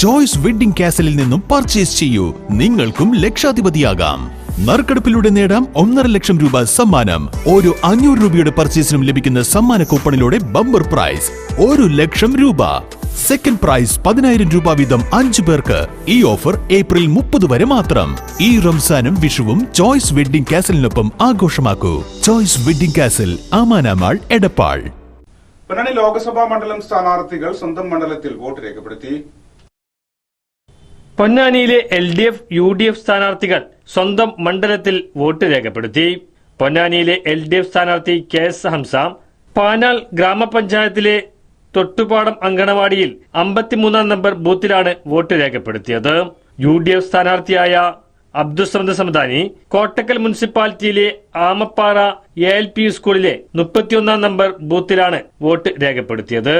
Choice wedding കാസലിൽ നിന്നും purchase ചെയ്യൂ. നിങ്ങൾക്കും ലക്ഷാധിപതിയാകാം. നറുക്കെടുപ്പിലൂടെ നേടാം ഒന്നര ലക്ഷം രൂപ സമ്മാനം. ഓരോ അഞ്ഞൂറ് രൂപയുടെ പർച്ചേസിനും ലഭിക്കുന്ന സമ്മാന കൂപ്പണിലൂടെ ബമ്പർ പ്രൈസ് ഒരു ലക്ഷം രൂപ. സെക്കൻഡ് പ്രൈസ് പതിനായിരം രൂപ വീതം അഞ്ചു പേർക്ക്. ഈ ഓഫർ ഏപ്രിൽ മുപ്പത് വരെ മാത്രം. ഈ റംസാനും വിഷുവും ചോയ്സ് വെഡിംഗ് കാസലിനൊപ്പം ആഘോഷമാക്കൂ. ചോയ്സ് വെഡിംഗ് കാസൽ ആമാനാമാൾ എടപ്പാൾ. പൊന്നാനി ലോക്സഭാ മണ്ഡലം സ്ഥാനാർത്ഥികൾ സ്വന്തം മണ്ഡലത്തിൽ വോട്ട് രേഖപ്പെടുത്തി. പൊന്നാനിയിലെ L D F U D F സ്ഥാനാർത്ഥികൾ സ്വന്തം മണ്ഡലത്തിൽ വോട്ട് രേഖപ്പെടുത്തി. പൊന്നാനിയിലെ എൽ ഡി എഫ് സ്ഥാനാർത്ഥി കെ എസ് ഹംസ പാനാൽ ഗ്രാമപഞ്ചായത്തിലെ തൊട്ടുപാടം അങ്കണവാടിയിൽ അമ്പത്തിമൂന്നാം നമ്പർ ബൂത്തിലാണ് വോട്ട് രേഖപ്പെടുത്തിയത്. യു ഡി എഫ് സ്ഥാനാർത്ഥിയായ അബ്ദുസമദ് സമദാനി കോട്ടക്കൽ മുനിസിപ്പാലിറ്റിയിലെ ആമപ്പാറ എ എൽ പി സ്കൂളിലെ മുപ്പത്തിയൊന്നാം നമ്പർ ബൂത്തിലാണ് വോട്ട് രേഖപ്പെടുത്തിയത്.